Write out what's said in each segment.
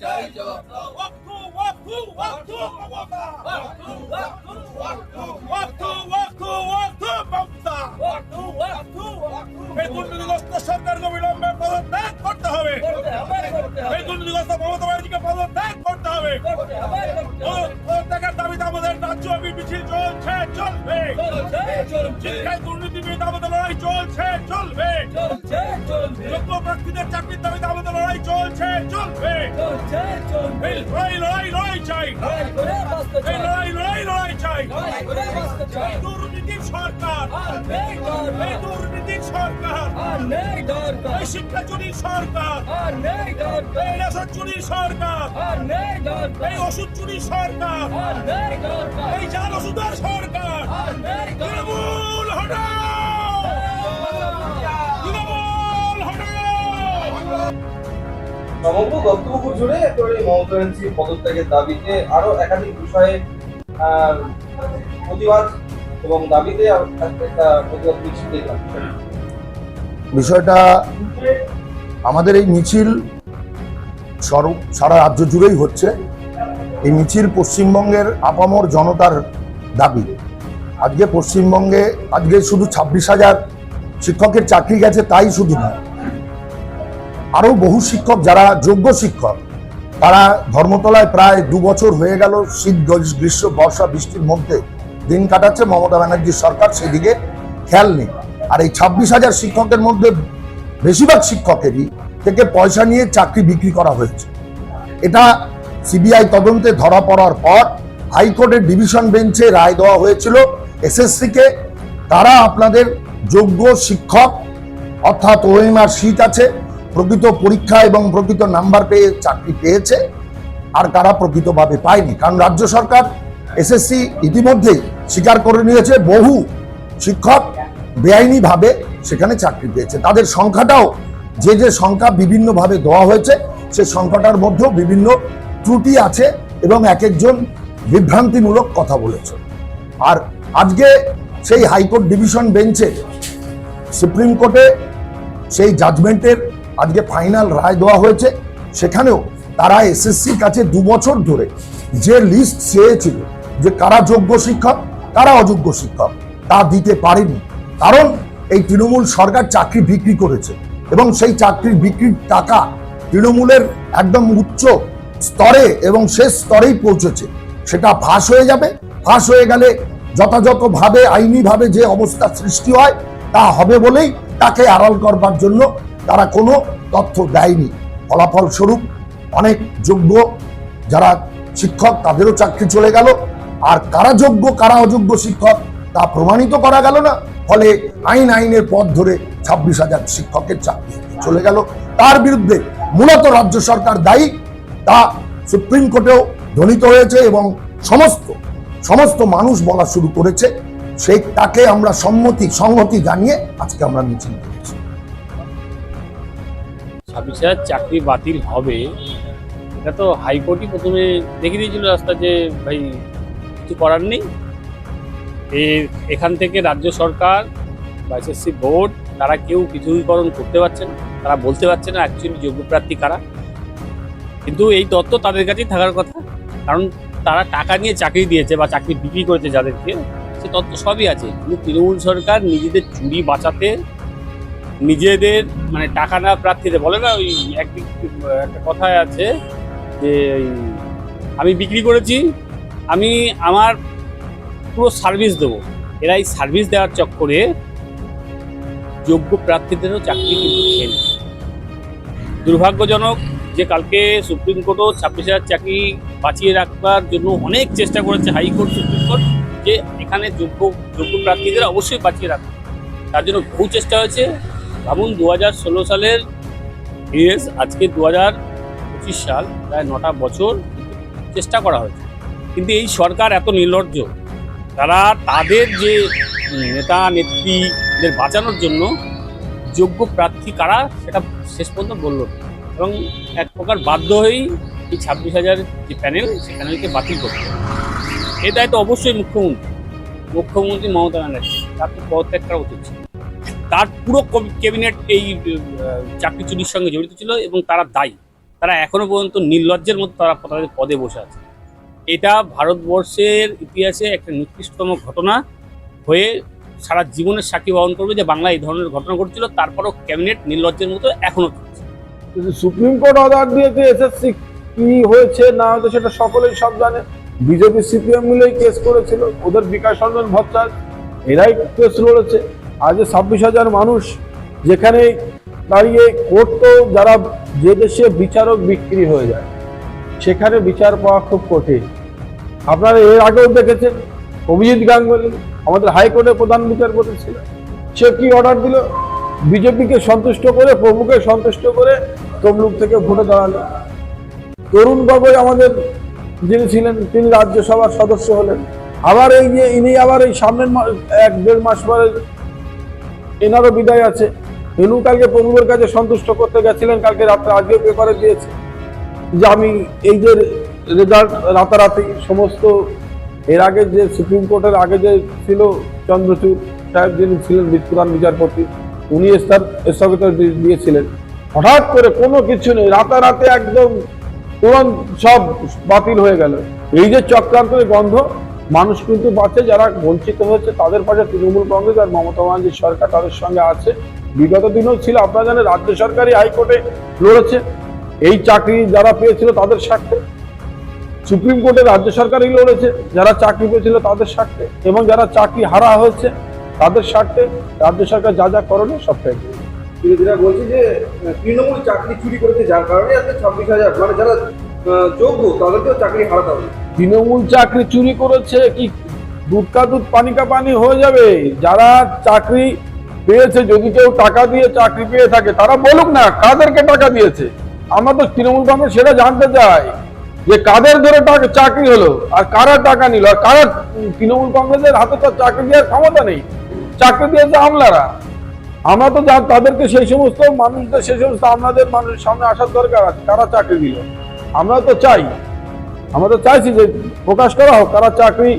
চাই জবাব দাও ওয়াক্তু ওয়াক্তু ওয়াক্তু ওয়াক্তু ওয়াক্তু ওয়াক্তু ওয়াক্তু ওয়াক্তু ওয়াক্তু মমতা ওয়াক্তু ওয়াক্তু ওয়াক্তু এই দুর্নীতিগ্রস্ত সরকারকে বিলম্বে পদত্যাগ করতে হবে করতে হবে করতে এই দুর্নীতিগ্রস্ত মমতা ব্যানার্জিকে পদত্যাগ করতে হবে করতে হবে করতে হবে পদত্যাগের দাবিতে আমাদের রাজ্য মিছিল চলছে চলবে। শিক্ষায় দুর্নীতিবিদ আমাদের লড়াই চলছে চলবে। যোগ্য প্রার্থীদের চাকরির দাবিতে আমাদের লড়াই চলছে। এই লড়াই লড়াই লড়াই চাই এই লড়াই লড়াই লড়াই চাই দুর্নীতির সরকার। এই সরকার শিক্ষা চুরির সরকার। এই রেশন চুরির সরকার। এই ওষুধ চুরির সরকার। এই জাল ওষুধের সরকার তৃণমূল হটাও সমগ্র বক্তব্য জুড়ে মমতা ব্যানার্জির পদত্যাগের দাবিতে আরও একাধিক বিষয়ে প্রতিবাদ এবং দাবিতে একটা প্রতিবাদ মিছিল দেখলাম বিষয়টা আমাদের এই মিছিল সারা রাজ্য জুড়েই হচ্ছে। এই মিছিল পশ্চিমবঙ্গের আপামর জনতার দাবি। আজকে পশ্চিমবঙ্গে, আজকে শুধু ছাব্বিশ হাজার শিক্ষকের চাকরি গেছে, তাই শুধু নয়। আরও বহু শিক্ষক যারা যোগ্য শিক্ষক, তারা ধর্মতলায় প্রায় দু বছর হয়ে গেল শীত, গ্রীষ্ম- বর্ষা, বৃষ্টির মধ্যে দিন কাটাচ্ছে মমতা ব্যানার্জির সরকার, সেদিকে খেয়াল নেই। আর এই ছাব্বিশ হাজার শিক্ষকের মধ্যে বেশিরভাগ শিক্ষকেরই থেকে পয়সা নিয়ে চাকরি বিক্রি করা হয়েছে। এটা সিবিআই তদন্তে ধরা পড়ার পর হাইকোর্টের ডিভিশন বেঞ্চে রায় দেওয়া হয়েছিল, এসএসসিকে তারা আপনাদের যোগ্য শিক্ষক, অর্থাৎ ওএমআর শীত আছে প্রকৃত পরীক্ষা এবং প্রকৃত নাম্বার পেয়ে চাকরি পেয়েছে, আর তারা প্রকৃতভাবে পায়নি? কারণ রাজ্য সরকার এসএসসি ইতিমধ্যেই স্বীকার করে নিয়েছে, বহু শিক্ষক বেআইনিভাবে সেখানে চাকরি পেয়েছে। তাদের সংখ্যাটাও যে যে সংখ্যা বিভিন্নভাবে দেওয়া হয়েছে, সে সংখ্যাটার মধ্যেও বিভিন্ন ত্রুটি আছে এবং এক একজন বিভ্রান্তিমূলক কথা বলেছে। আর আজকে সেই হাইকোর্ট ডিভিশন বেঞ্চে সুপ্রিম কোর্টে সেই জাজমেন্টের আজকে ফাইনাল রায় দেওয়া হয়েছে। সেখানেও তারা এসএসসির কাছে দু বছর ধরে যে লিস্ট চেয়েছিল যে কারা যোগ্য শিক্ষক, কারা অযোগ্য শিক্ষক, তা দিতে পারেনি। কারণ এই তৃণমূল সরকার চাকরি বিক্রি করেছে এবং সেই চাকরির বিক্রির টাকা তৃণমূলের একদম উচ্চ স্তরে এবং শেষ স্তরেই পৌঁছেছে। সেটা ফাঁস হয়ে যাবে। ফাঁস হয়ে গেলে যথাযথভাবে, আইনিভাবে যে অবস্থা সৃষ্টি হয়, তা হবে বলেই তাকে আড়াল করবার জন্য তারা কোনো তথ্য দেয়নি। ফলাফলস্বরূপ অনেক যোগ্য যারা শিক্ষক, তাদেরও চাকরি চলে গেল। আর কারা যোগ্য, কারা অযোগ্য শিক্ষক, তা প্রমাণিত করা গেল না। ফলে আইন আইনের পথ ধরে ছাব্বিশ হাজার শিক্ষকের চাকরি চলে গেল। তার বিরুদ্ধে মূলত রাজ্য সরকার দায়ী। তা সুপ্রিম কোর্টেও ধ্বনিত হয়েছে এবং সমস্ত সমস্ত মানুষ বলা শুরু করেছে। সেই তাকে আমরা সম্মতি, সংহতি জানিয়ে আজকে আমরা মিছিল করেছি। ছাব্বিশ চাকরি বাতিল হবে? এটা তো হাইকোর্টই প্রথমে দেখিয়ে দিয়েছিল রাস্তা যে, ভাই, কিছু করার নেই। এখান থেকে রাজ্য সরকার বা এসএসসি বোর্ড, তারা কেউ কিছুকরণ করতে পারছে না। তারা বলতে পারছে না অ্যাকচুয়ালি যোগ্য প্রার্থী কারা। কিন্তু এই তথ্য তাদের কাছেই থাকার কথা। কারণ তারা টাকা নিয়ে চাকরি দিয়েছে বা চাকরি বিক্রি করেছে যাদেরকে, সে তথ্য সবই আছে। কিন্তু তৃণমূল সরকার নিজেদের চুরি বাঁচাতে নিজেদের মানে টাকা না প্রার্থীদের, বলে না ওই একদিক একটা কথায় আছে যে আমি বিক্রি করেছি, আমি আমার পুরো সার্ভিস দেবো। এরা এই সার্ভিস দেওয়ার চক্করে যোগ্য প্রার্থীদেরও চাকরি কিন্তু নেয়। দুর্ভাগ্যজনক যে কালকে সুপ্রিম কোর্টও ছাব্বিশ হাজার চাকরি বাঁচিয়ে রাখবার জন্য অনেক চেষ্টা করেছে হাইকোর্ট সুপ্রিম কোর্ট, যে এখানে যোগ্য যোগ্য প্রার্থীদের অবশ্যই বাঁচিয়ে রাখবে তার জন্য বহু চেষ্টা হয়েছে। ভাবুন দু হাজার ষোলো সালের ইয়েস আজকে দু হাজার পঁচিশ সাল, প্রায় নটা বছর চেষ্টা করা হয়েছে কিন্তু এই সরকার এত নির্লজ্জ তারা তাদের যে নেতা, নেত্রীদের বাঁচানোর জন্য যোগ্য প্রার্থী কারা, সেটা শেষ পর্যন্ত বলল এবং এক প্রকার বাধ্য হয়েই এই ছাব্বিশ হাজার যে প্যানেল সে প্যানেলকে বাতিল করতে। এ দায়িত্ব অবশ্যই মুখ্যমন্ত্রী মুখ্যমন্ত্রী মমতা ব্যানার্জি, তার পদত্যাগ করা উচিত ছিল। তার পুরো ক্যাবিনেট এই চাকরি চুরির সঙ্গে জড়িত ছিল এবং তারা দায়ী। তারা এখনও পর্যন্ত নির্লজ্জের মতো তারা তাদের পদে বসে আছে। এটা ভারতবর্ষের ইতিহাসে একটা নিকৃষ্টতম ঘটনা হয়ে সারা জীবনের সাক্ষী বহন করবে যে বাংলা এই ধরনের ঘটনা ঘটছিল, তারপরও ক্যাবিনেট নির্লজ্জের মতো এখনও চলছে। সুপ্রিম কোর্ট অর্ডার দিয়েছে, এসএসসি কি হয়েছে, না হয়েছে সেটা সকলেই সব জানে। বিজেপি, সিপিএম মিলেই কেস করেছিল। ওদের বিকাশ রঞ্জন ভট্টাচার্য, এরাই কেস লড়েছে। আজ ছাব্বিশ হাজার মানুষ যেখানে দাঁড়িয়ে কোর্ট তো যারা যে দেশে বিচারক বিক্রি হয়ে যায়, সেখানে বিচার পাওয়া খুব কঠিন। আপনারা এর আগেও দেখেছেন, অভিজিৎ গাঙ্গুলি আমাদের হাইকোর্টের প্রধান বিচারপতি ছিল সে কি অর্ডার দিল? বিজেপিকে সন্তুষ্ট করে, প্রভুকে সন্তুষ্ট করে তমলুক থেকে ভোটে দাঁড়াল। তরুণ গগৈ আমাদের যিনি ছিলেন, তিনি রাজ্যসভার সদস্য হলেন। আবার এই যে ইনি আবার এই সামনের এক দেড় মাস পরে এনারও বিদায় আছে। এনু কালকে প্রভুদের কাছে সন্তুষ্ট করতে গেছিলেন, কালকে রাত্রে আজকে পেপারে দিয়েছে যে আমি এই যে রেজাল্ট রাতারাতি সমস্ত এর আগে যে সুপ্রিম কোর্টের আগে যে ছিল চন্দ্রচূড় সাহেব যিনি ছিলেন প্রধান বিচারপতি, উনি স্থগ স্থগিত দিয়েছিলেন। হঠাৎ করে কোনো কিছু নেই, রাতারাতি একদম তুরন্ত সব বাতিল হয়ে গেল। এই যে চক্রান্তের গন্ধ মানুষ কিন্তু পাচ্ছে যারা বঞ্চিত হয়েছে তাদের পাশে তৃণমূল কংগ্রেস আর মমতা ব্যানার্জির সরকার তাদের সঙ্গে আছে। বিগত দিনেও ছিল, আপনারা জানেন রাজ্য সরকারই হাইকোর্টে লড়েছে। এই চাকরি যারা পেয়েছিল তাদের স্বার্থে। সুপ্রিম কোর্টে রাজ্য সরকারই লড়েছে, যারা চাকরি পেয়েছিল তাদের স্বার্থে। এবং যারা চাকরি হারা হয়েছে তাদের স্বার্থে। রাজ্য সরকার যা যা করণীয় সবটাই। বিরোধীরা বলছে যে, তৃণমূল চাকরি চুরি করেছে যার কারণে ছাব্বিশ হাজার মানে যারা যোগ্য, তাদেরকেও চাকরি হারাতে হবে। তৃণমূল চাকরি চুরি করেছে, কি দুধ কা দুধ পানি কা পানি হয়ে যাবে? যারা চাকরি পেয়েছে, যদি কেউ টাকা দিয়ে চাকরি পেয়ে থাকে, তারা বলুক না, কাদেরকে টাকা দিয়েছে? আমরা তো তৃণমূল কংগ্রেস সেটা জানতে চাই যে কাদের ধরে টাকা, চাকরি হলো, আর কারা টাকা নিল, আর কারা তৃণমূল কংগ্রেসের হাতে তো চাকরি দেওয়ার ক্ষমতা নেই। চাকরি দিয়েছে আমলারা। আমরা তো তাদেরকে সেই সমস্ত মানুষদের, সেই সমস্ত আমাদের মানুষের সামনে আসার দরকার আছে কারা চাকরি দিল। আমরা তো চাই, আমরা তো চাইছি যে প্রকাশ করা হোক কারা চাকরি,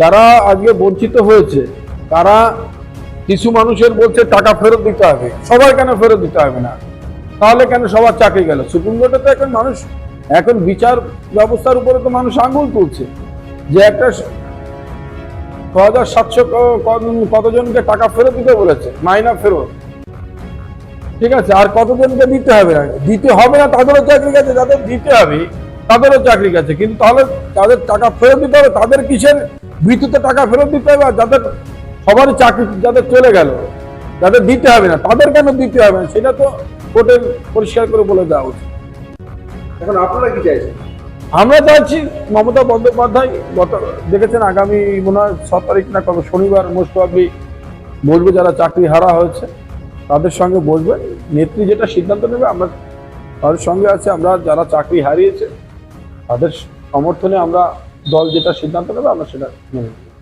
যারা আজকে বঞ্চিত হয়েছে, তারা কিছু মানুষের বলছে টাকা ফেরত দিতে হবে, সবাই কেন ফেরত দিতে হবে না? তাহলে কেন সবার চাকরি গেল? সুপ্রিম কোর্টে তো এখন মানুষ, এখন বিচার ব্যবস্থার উপরে তো মানুষ আঙুল তুলছে, যে একটা ছ হাজার সাতশো কতজনকে টাকা ফেরত দিতে বলেছে, মাইনা ফেরত। ঠিক আছে আর কতজনকে দিতে হবে? দিতে হবে না তাদেরও চাকরি গেছে যাদের দিতে হবে তাদেরও চাকরি গেছে। কিন্তু তাহলে তাদের টাকা ফেরত দিতে হবে তাদের কিসের ভিত্তিতে টাকা ফেরত দিতে হবে? আর যাদের সবারই চাকরি যাদের চলে গেল যাদের দিতে হবে না তাদের কেন দিতে হবে না? সেটা তো কোর্টের পরিষ্কার করে বলে দেওয়া উচিত। এখন আপনারা কি চাইছেন? আমরা চাইছি মমতা বন্দ্যোপাধ্যায় গত দেখেছেন আগামী মনে হয় ছ তারিখ না কবে শনিবার মোস্ট প্রবাবলি বসবে যারা চাকরি হারা হয়েছে। তাদের সঙ্গে বসবে। নেত্রী যেটা সিদ্ধান্ত নেবে, আমরা তাদের সঙ্গে আছে, আমরা যারা চাকরি হারিয়েছে, তাদের সমর্থনে আমরা দল যেটা সিদ্ধান্ত নেবে, আমরা সেটা মেনে নেব।